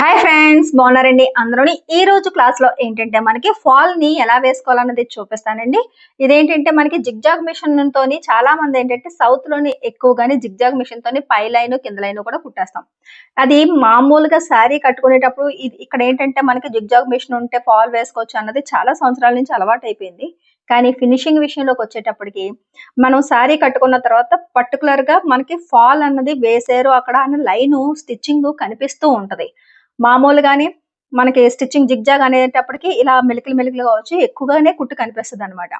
Hi friends బాగున్నారండి అందరూని. ఈ రోజు క్లాస్లో ఏంటంటే మనకి ఫాల్ని ఎలా వేసుకోవాలన్నది చూపిస్తానండి. ఇదేంటంటే మనకి జిగ్జాగ్ మిషన్ తోని చాలా మంది ఏంటంటే సౌత్లోని ఎక్కువగానే జిగ్జాగ్ మిషన్ తోని పై లైన్ కింద లైన్ కూడా కుట్టేస్తాం. అది మామూలుగా శారీ కట్టుకునేటప్పుడు ఇది ఇక్కడ ఏంటంటే మనకి జిగ్జాగ్ మిషన్ ఉంటే ఫాల్ వేసుకోవచ్చు అన్నది చాలా సంవత్సరాల నుంచి అలవాటు అయిపోయింది. కానీ ఫినిషింగ్ విషయంలోకి వచ్చేటప్పటికి మనం శారీ కట్టుకున్న తర్వాత పర్టికులర్గా మనకి ఫాల్ అన్నది వేసారు అక్కడ అన్న లైన్ స్టిచ్చింగ్ కనిపిస్తూ ఉంటది. మామూలుగానే మనకి స్టిచ్చింగ్ జిగ్జాగ్ అనేటప్పటికి ఇలా మెలికలు మెలికలుగా వచ్చి ఎక్కువగానే కుట్టు కనిపిస్తుంది అనమాట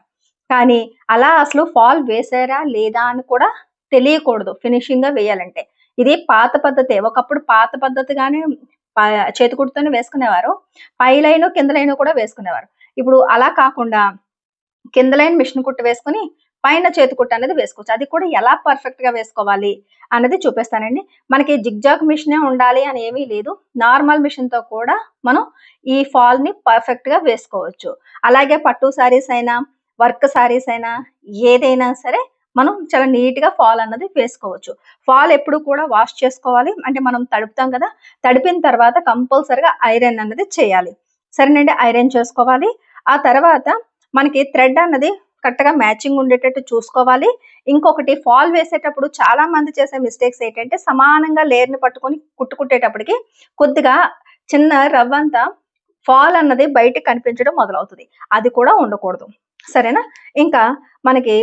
కానీ అలా అసలు ఫాల్ వేసారా లేదా అని కూడా తెలియకూడదు ఫినిషింగ్గా వేయాలంటే. ఇది పాత పద్ధతి. ఒకప్పుడు పాత పద్ధతిగానే ప- చేతి వేసుకునేవారు. పై లైన్ కింద లైన్ కూడా వేసుకునేవారు. ఇప్పుడు అలా కాకుండా కింద లైన్ మిషన్ కుట్టు వేసుకుని పైన చేతికుట్టు అనేది వేసుకోవచ్చు. అది కూడా ఎలా పర్ఫెక్ట్గా వేసుకోవాలి అనేది చూపిస్తానండి. మనకి జిగ్జాగ్ మిషనే ఉండాలి అని ఏమీ లేదు. నార్మల్ మిషన్తో కూడా మనం ఈ ఫాల్ని పర్ఫెక్ట్గా వేసుకోవచ్చు. అలాగే పట్టు సారీస్ అయినా వర్క్ సారీస్ అయినా ఏదైనా సరే మనం చాలా నీట్గా ఫాల్ అన్నది వేసుకోవచ్చు. ఫాల్ ఎప్పుడు కూడా వాష్ చేసుకోవాలి. అంటే మనం తడుపుతాం కదా తడిపిన తర్వాత కంపల్సరిగా ఐరన్ అన్నది చేయాలి. సరేనండి ఐరన్ చేసుకోవాలి. ఆ తర్వాత మనకి థ్రెడ్ అన్నది కరెక్ట్గా మ్యాచింగ్ ఉండేటట్టు చూసుకోవాలి. ఇంకొకటి ఫాల్ వేసేటప్పుడు చాలా మంది చేసే మిస్టేక్స్ ఏంటంటే సమానంగా లేర్ని పట్టుకొని కుట్టుకుట్టేటప్పటికి కొద్దిగా చిన్న రవ్వంతా ఫాల్ అన్నది బయటకు కనిపించడం మొదలవుతుంది. అది కూడా ఉండకూడదు. సరేనా? ఇంకా మనకి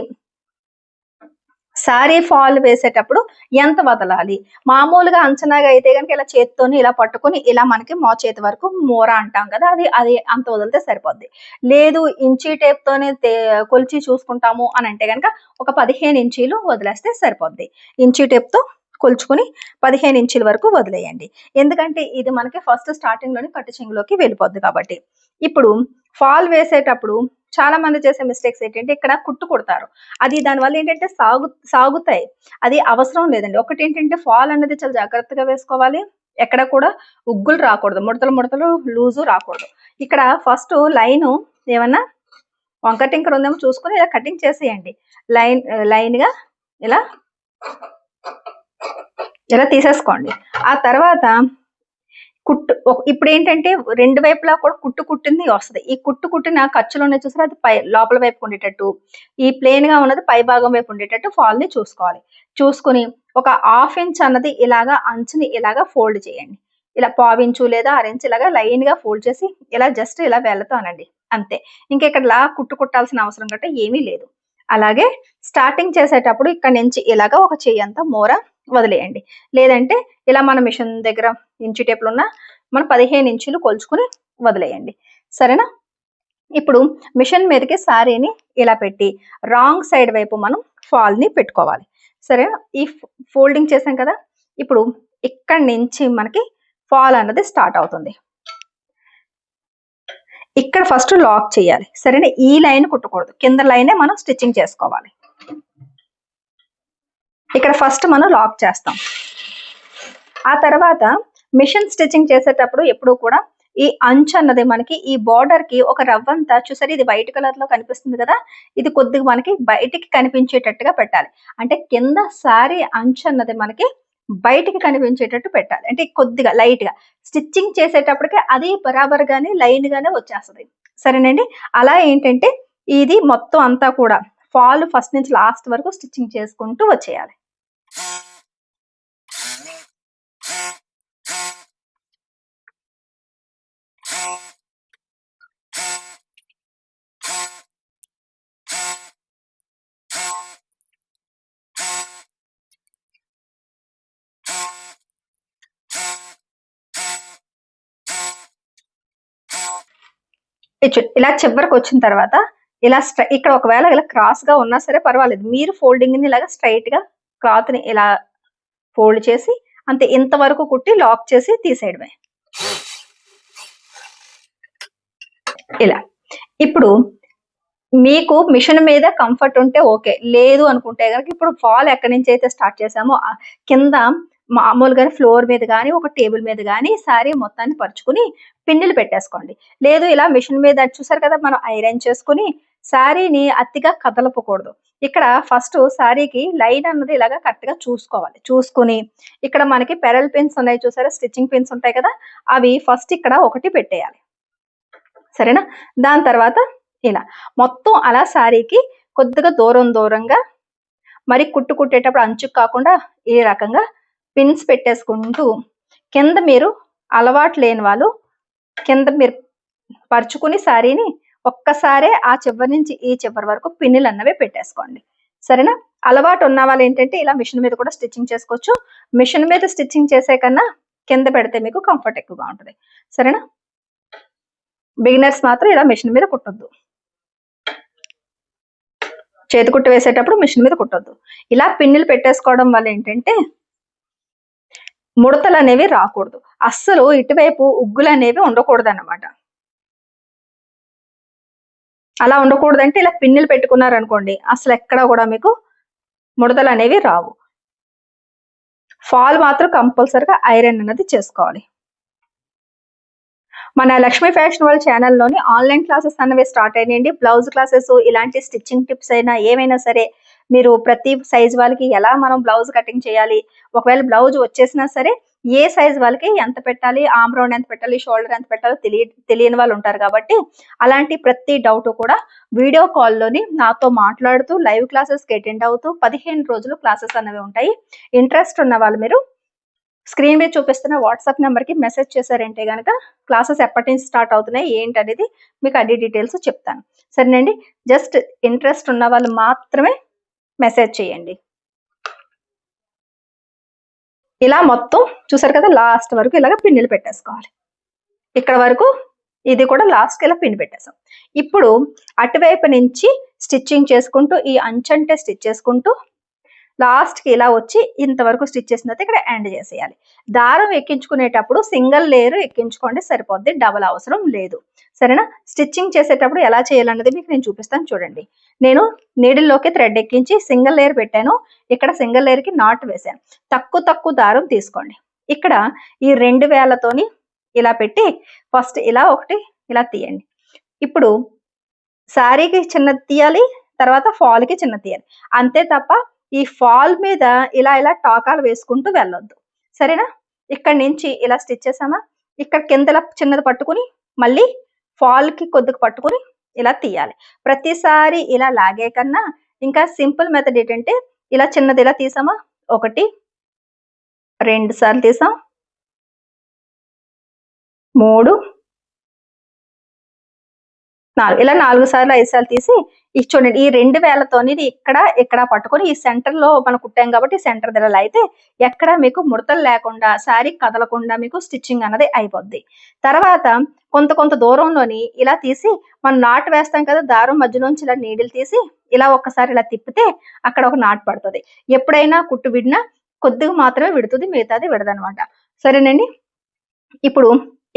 సారీ ఫాల్ వేసేటప్పుడు ఎంత వదలాలి? మామూలుగా అంచనాగా అయితే కనుక ఇలా చేతితోని ఇలా పట్టుకొని ఇలా మనకి మో చేతి వరకు మూర అంటాం కదా అది అది అంత వదిలితే సరిపోద్ది. లేదు ఇంచీ టేప్తోనే కొలిచి చూసుకుంటాము అని అంటే కనుక ఒక పదిహేను ఇంచీలు వదిలేస్తే సరిపోద్ది. ఇంచీ టేప్తో కొలుచుకుని పదిహేను ఇంచుల వరకు వదిలేయండి. ఎందుకంటే ఇది మనకి ఫస్ట్ స్టార్టింగ్లోని కట్టు చెంగులోకి వెళ్ళిపోద్ది కాబట్టి. ఇప్పుడు ఫాల్ వేసేటప్పుడు చాలా మంది చేసే మిస్టేక్స్ ఏంటంటే ఇక్కడ కుట్టు కుడతారు. అది దానివల్ల ఏంటంటే సాగు సాగుతాయి. అది అవసరం లేదండి. ఒకటి ఏంటంటే ఫాల్ అనేది చాలా జాగ్రత్తగా వేసుకోవాలి. ఎక్కడ కూడా ఉగ్గులు రాకూడదు. ముడతలు ముడతలు లూజు రాకూడదు. ఇక్కడ ఫస్ట్ లైన్ ఏమన్నా వంక టింకర్ ఉందేమో చూసుకొని ఇలా కటింగ్ చేసేయండి. లైన్ లైన్గా ఇలా ఇలా తీసేసుకోండి. ఆ తర్వాత కుట్టు ఇప్పుడు ఏంటంటే రెండు వైపులా కూడా కుట్టు కుట్టింది వస్తుంది. ఈ కుట్టు కుట్టిన ఖర్చులు ఉన్నాయి చూసారా? అది పై లోపల వైపు ఉండేటట్టు ఈ ప్లేన్గా ఉన్నది పై భాగం వైపు ఉండేటట్టు ఫాల్ని చూసుకోవాలి. చూసుకుని ఒక హాఫ్ ఇంచ్ అన్నది ఇలాగా అంచుని ఇలాగా ఫోల్డ్ చేయండి. ఇలా పావించు లేదా అరెంచ్ ఇలాగా లైన్గా ఫోల్డ్ చేసి ఇలా జస్ట్ ఇలా వెళ్ళతో అనండి. అంతే. ఇంకా ఇక్కడ లా కుట్టు కుట్టాల్సిన అవసరం గట్రా ఏమీ లేదు. అలాగే స్టార్టింగ్ చేసేటప్పుడు ఇక్కడ నుంచి ఇలాగా ఒక చెయ్యి అంతా మోర వదిలేయండి. లేదంటే ఇలా మన మిషన్ దగ్గర ఇంచు టేపులు ఉన్న మనం పదిహేను ఇంచులు కొలుచుకుని వదిలేయండి. సరేనా? ఇప్పుడు మిషన్ మీదకి శారీని ఇలా పెట్టి రాంగ్ సైడ్ వైపు మనం ఫాల్ని పెట్టుకోవాలి. సరేనా? ఈ ఫోల్డింగ్ చేసాం కదా? ఇప్పుడు ఇక్కడి నుంచి మనకి ఫాల్ అన్నది స్టార్ట్ అవుతుంది. ఇక్కడ ఫస్ట్ లాక్ చేయాలి. సరేనా? ఈ లైన్ కుట్టకూడదు. కింద లైనే మనం స్టిచ్చింగ్ చేసుకోవాలి. ఇక్కడ ఫస్ట్ మనం లాక్ చేస్తాం. ఆ తర్వాత మిషన్ స్టిచ్చింగ్ చేసేటప్పుడు ఎప్పుడు కూడా ఈ అంచు అన్నది మనకి ఈ బార్డర్కి ఒక రవ్వంతా చూసారు? ఇది వైట్ కలర్లో కనిపిస్తుంది కదా? ఇది కొద్దిగా మనకి బయటికి కనిపించేటట్టుగా పెట్టాలి. అంటే కింద సారీ అంచు అన్నది మనకి బయటికి కనిపించేటట్టు పెట్టాలి. అంటే కొద్దిగా లైట్గా. స్టిచ్చింగ్ చేసేటప్పటికి అది బరాబర్ గానే లైన్ గానే వచ్చేస్తుంది. సరేనండి? అలా ఏంటంటే ఇది మొత్తం అంతా కూడా ఫాల్ ఫస్ట్ నుంచి లాస్ట్ వరకు స్టిచ్చింగ్ చేసుకుంటూ వచ్చేయాలి. ఇలా చివరికి వచ్చిన తర్వాత ఇలా స్ట్రై ఇక్కడ ఒకవేళ ఇలా క్రాస్గా ఉన్నా సరే పర్వాలేదు. మీరు ఫోల్డింగ్ని ఇలాగా స్ట్రైట్గా క్లాత్ని ఇలా ఫోల్డ్ చేసి అంతే ఇంతవరకు కుట్టి లాక్ చేసి తీసేయడమే. ఇలా. ఇప్పుడు మీకు మిషన్ మీద కంఫర్ట్ ఉంటే ఓకే. లేదు అనుకుంటే కనుక ఇప్పుడు ఫాల్ ఎక్కడి నుంచి అయితే స్టార్ట్ చేసామో కింద మామూలుగా ఫ్లోర్ మీద కానీ ఒక టేబుల్ మీద కానీ సారీ మొత్తాన్ని పరుచుకుని పిన్నులు పెట్టేసుకోండి. లేదు ఇలా మిషన్ మీద చూసారు కదా మనం ఐరన్ చేసుకుని శారీని అతిగా కదలపకూడదు. ఇక్కడ ఫస్ట్ శారీకి లైన్ అన్నది ఇలాగా కరెక్ట్గా చూసుకోవాలి. చూసుకుని ఇక్కడ మనకి పెరల్ పిన్స్ ఉన్నాయి చూసారా స్టిచ్చింగ్ పిన్స్ ఉంటాయి కదా అవి ఫస్ట్ ఇక్కడ ఒకటి పెట్టేయాలి. సరేనా? దాని తర్వాత ఇలా మొత్తం అలా శారీకి కొద్దిగా దూరం దూరంగా మరి కుట్టు కుట్టేటప్పుడు అంచుకు కాకుండా ఈ రకంగా పిన్స్ పెట్టేసుకుంటూ కింద మీరు అలవాటు లేని వాళ్ళు కింద మీరు పరుచుకుని శారీని ఒక్కసారే ఆ చివరి నుంచి ఈ చివరి వరకు పిన్నులు అన్నవి పెట్టేసుకోండి. సరేనా? అలవాటు ఉన్న వాళ్ళు ఏంటంటే ఇలా మిషన్ మీద కూడా స్టిచ్చింగ్ చేసుకోవచ్చు. మిషన్ మీద స్టిచ్చింగ్ చేసే కన్నా కింద పెడితే మీకు కంఫర్ట్ ఎక్కువగా ఉంటుంది. సరేనా? బిగినర్స్ మాత్రం ఇలా మిషన్ మీద కుట్టొద్దు. చేతికుట్టు వేసేటప్పుడు మిషన్ మీద కుట్టొద్దు. ఇలా పిన్నులు పెట్టేసుకోవడం వల్ల ఏంటంటే ముడతలు అనేవి రాకూడదు. అస్సలు ఇటువైపు ఉగ్గులు అనేవి ఉండకూడదు అన్నమాట అలా ఉండకూడదంటే ఇలా పిన్నులు పెట్టుకున్నారు అనుకోండి అసలు ఎక్కడ కూడా మీకు ముడతలు అనేవి రావు. ఫాల్ మాత్రం కంపల్సరిగా ఐరన్ అనేది చేసుకోవాలి. మన లక్ష్మీ ఫ్యాషన్ వాళ్ళ ఛానల్లోని ఆన్లైన్ క్లాసెస్ అనేవి స్టార్ట్ అయినాయండి. బ్లౌజ్ క్లాసెస్ ఇలాంటి స్టిచ్చింగ్ టిప్స్ అయినా ఏమైనా సరే మీరు ప్రతి సైజ్ వాళ్ళకి ఎలా మనం బ్లౌజ్ కటింగ్ చేయాలి? ఒకవేళ బ్లౌజ్ వచ్చేసినా సరే ఏ సైజ్ వాళ్ళకి ఎంత పెట్టాలి? ఆమ్ రౌండ్ ఎంత పెట్టాలి? షోల్డర్ ఎంత పెట్టాలో తెలియ తెలియని వాళ్ళు ఉంటారు కాబట్టి అలాంటి ప్రతి డౌట్ కూడా వీడియో కాల్లోని నాతో మాట్లాడుతూ లైవ్ క్లాసెస్కి అటెండ్ అవుతూ పదిహేను రోజులు క్లాసెస్ అనేవి ఉంటాయి. ఇంట్రెస్ట్ ఉన్న వాళ్ళు మీరు స్క్రీన్ మీద చూపిస్తున్న వాట్సాప్ నెంబర్కి మెసేజ్ చేశారంటే కనుక క్లాసెస్ ఎప్పటి నుంచి స్టార్ట్ అవుతున్నాయి? ఏంటి అనేది మీకు అన్ని డీటెయిల్స్ చెప్తాను. సరేనండి? జస్ట్ ఇంట్రెస్ట్ ఉన్న వాళ్ళు మాత్రమే మెసేజ్ చేయండి. ఇలా మొత్తం చూసారు కదా లాస్ట్ వరకు ఇలాగ పిన్నులు పెట్టేసుకోవాలి. ఇక్కడ వరకు ఇది కూడా లాస్ట్కి ఇలా పిన్ పెట్టేసాం. ఇప్పుడు అటువైపు నుంచి స్టిచ్చింగ్ చేసుకుంటూ ఈ అంచంటే స్టిచ్ చేసుకుంటూ లాస్ట్కి ఇలా వచ్చి ఇంతవరకు స్టిచ్ చేసిన తర్వాత ఇక్కడ ఎండ్ చేసేయాలి. దారం ఎక్కించుకునేటప్పుడు సింగిల్ లేయర్ ఎక్కించుకోండి సరిపోద్ది డబల్ అవసరం లేదు. సరేనా? స్టిచ్చింగ్ చేసేటప్పుడు ఎలా చేయాలన్నది మీకు నేను చూపిస్తాను చూడండి. నేను నీడిల్లోకి థ్రెడ్ ఎక్కించి సింగిల్ లేయర్ పెట్టాను. ఇక్కడ సింగిల్ లేయర్కి నాట్ వేసాను. తక్కువ తక్కువ దారం తీసుకోండి. ఇక్కడ ఈ రెండు వేలతోని ఇలా పెట్టి ఫస్ట్ ఇలా ఒకటి ఇలా తీయండి. ఇప్పుడు శారీకి చిన్నది తీయాలి తర్వాత ఫాల్కి చిన్నది తీయాలి. అంతే తప్ప ఈ ఫాల్ మీద ఇలా ఇలా టాకాలు వేసుకుంటూ వెళ్ళొద్దు. సరేనా? ఇక్కడ నుంచి ఇలా స్టిచ్ చేసామా? ఇక్కడ కింద చిన్నది పట్టుకుని మళ్ళీ ఫాల్కి కొద్దిగా పట్టుకుని ఇలా తీయాలి. ప్రతిసారి ఇలా లాగే కన్నా ఇంకా సింపుల్ మెథడ్ ఏంటంటే ఇలా చిన్నది ఇలా తీసామా? ఒకటి రెండు సార్లు తీసాం. మూడు నాలుగు ఇలా నాలుగు సార్లు ఐదు సార్లు తీసి ఇది చూడండి ఈ రెండు వేలతోని ఇది ఇక్కడ ఇక్కడ పట్టుకొని ఈ సెంటర్లో మనం కుట్టాం కాబట్టి సెంటర్ దిల్లలు అయితే ఎక్కడ మీకు ముడతలు లేకుండా శారీ కదలకుండా మీకు స్టిచ్చింగ్ అన్నది అయిపోద్ది. తర్వాత కొంత కొంత దూరంలోని ఇలా తీసి మనం నాటు వేస్తాం కదా దారం మధ్యలోంచి ఇలా నీడిలు తీసి ఇలా ఒక్కసారి ఇలా తిప్పితే అక్కడ ఒక నాటు పడుతుంది. ఎప్పుడైనా కుట్టు విడినా కొద్దిగా మాత్రమే విడుతుంది మిగతాది విడదనమాట. సరేనండి? ఇప్పుడు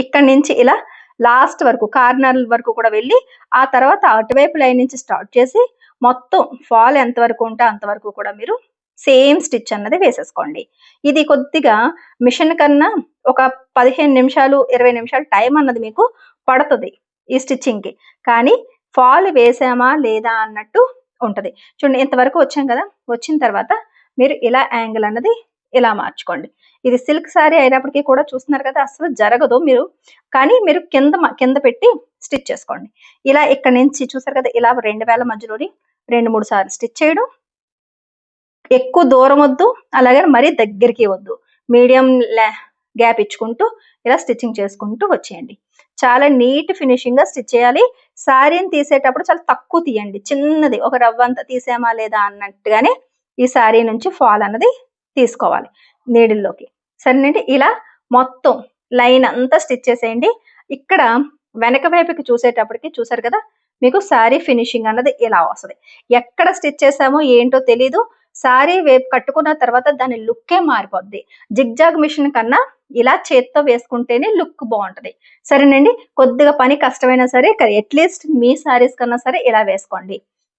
ఇక్కడ నుంచి ఇలా లాస్ట్ వరకు కార్నర్ వరకు కూడా వెళ్ళి ఆ తర్వాత అటువైపు లైన్ నుంచి స్టార్ట్ చేసి మొత్తం ఫాల్ ఎంత వరకు ఉంటే అంతవరకు కూడా మీరు సేమ్ స్టిచ్ అన్నది వేసేసుకోండి. ఇది కొద్దిగా మిషన్ కన్నా ఒక పదిహేను నిమిషాలు ఇరవై నిమిషాలు టైం అన్నది మీకు పడుతుంది ఈ స్టిచ్చింగ్కి. కానీ ఫాల్ వేసామా లేదా అన్నట్టు ఉంటుంది. చూడండి ఇంతవరకు వచ్చాం కదా? వచ్చిన తర్వాత మీరు ఇలా యాంగిల్ అన్నది ఇలా మార్చుకోండి. ఇది సిల్క్ శారీ అయినప్పటికీ కూడా చూస్తున్నారు కదా అసలు జరగదు మీరు. కానీ మీరు కింద కింద పెట్టి స్టిచ్ చేసుకోండి. ఇలా ఇక్కడ నుంచి చూసారు కదా ఇలా రెండు వేల మధ్యలోని రెండు మూడు సార్లు స్టిచ్ చేయడం. ఎక్కువ దూరం వద్దు అలాగే మరీ దగ్గరికి వద్దు. మీడియం గ్యాప్ ఇచ్చుకుంటూ ఇలా స్టిచ్చింగ్ చేసుకుంటూ వచ్చేయండి. చాలా నీట్ ఫినిషింగ్గా స్టిచ్ చేయాలి. శారీని తీసేటప్పుడు చాలా తక్కువ తీయండి. చిన్నది ఒక రవ్వ అంతా తీసామా లేదా అన్నట్టుగానే ఈ శారీ నుంచి ఫాల్ అన్నది తీసుకోవాలి నీడిల్లోకి. సరేనండి? ఇలా మొత్తం లైన్ అంతా స్టిచ్ చేసేయండి. ఇక్కడ వెనక వైపుకి చూసేటప్పటికి చూసారు కదా మీకు శారీ ఫినిషింగ్ అన్నది ఇలా వస్తుంది. ఎక్కడ స్టిచ్ చేసామో ఏంటో తెలీదు. శారీ వేపు కట్టుకున్న తర్వాత దాని లుక్కే మారిపోద్ది. జిగ్జాగ్ మిషన్ కన్నా ఇలా చేత్తో వేసుకుంటేనే లుక్ బాగుంటుంది. సరేనండి? కొద్దిగా పని కష్టమైనా సరే అట్లీస్ట్ మీ శారీస్ కన్నా సరే ఇలా వేసుకోండి.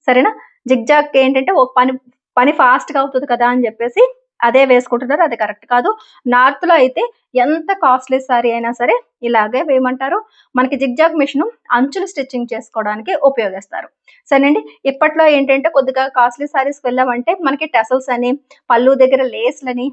సరేనా? జిగ్జాగ్ ఏంటంటే ఒక పని పని ఫాస్ట్గా అవుతుంది కదా అని చెప్పేసి అదే వేసుకుంటున్నారు అది కరెక్ట్ కాదు. నార్త్లో అయితే ఎంత కాస్ట్లీ సారీ అయినా సరే ఇలాగే వేయమంటారు. మనకి జిగ్జాగ్ మిషన్ అంచులు స్టిచ్చింగ్ చేసుకోవడానికి ఉపయోగిస్తారు. సరేనండి? ఇప్పట్లో ఏంటంటే కొద్దిగా కాస్ట్లీ సారీస్ వెళ్ళామంటే మనకి టెసల్స్ అని పళ్ళు దగ్గర లేస్లని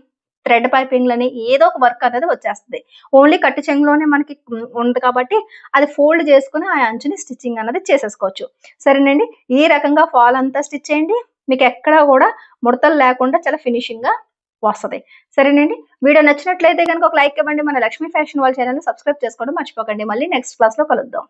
థ్రెడ్ పైపింగ్లని ఏదో ఒక వర్క్ అనేది వచ్చేస్తుంది. ఓన్లీ కట్టు చెంగులోనే మనకి ఉంది కాబట్టి అది ఫోల్డ్ చేసుకుని ఆ అంచుని స్టిచ్చింగ్ అనేది చేసేసుకోవచ్చు. సరేనండి? ఈ రకంగా ఫాల్ అంతా స్టిచ్ చేయండి. మీకు ఎక్కడా కూడా ముడతలు లేకుండా చాలా ఫినిషింగ్గా వస్తుంది. సరేనండి? వీడియో నచ్చినట్లయితే కనుక ఒక లైక్ ఇవ్వండి. మన లక్ష్మీ ఫ్యాషన్ వాళ్ళ ఛానల్ సబ్స్క్రైబ్ చేసుకోవడం మర్చిపోకండి. మళ్ళీ నెక్స్ట్ క్లాస్లో కలుద్దాం.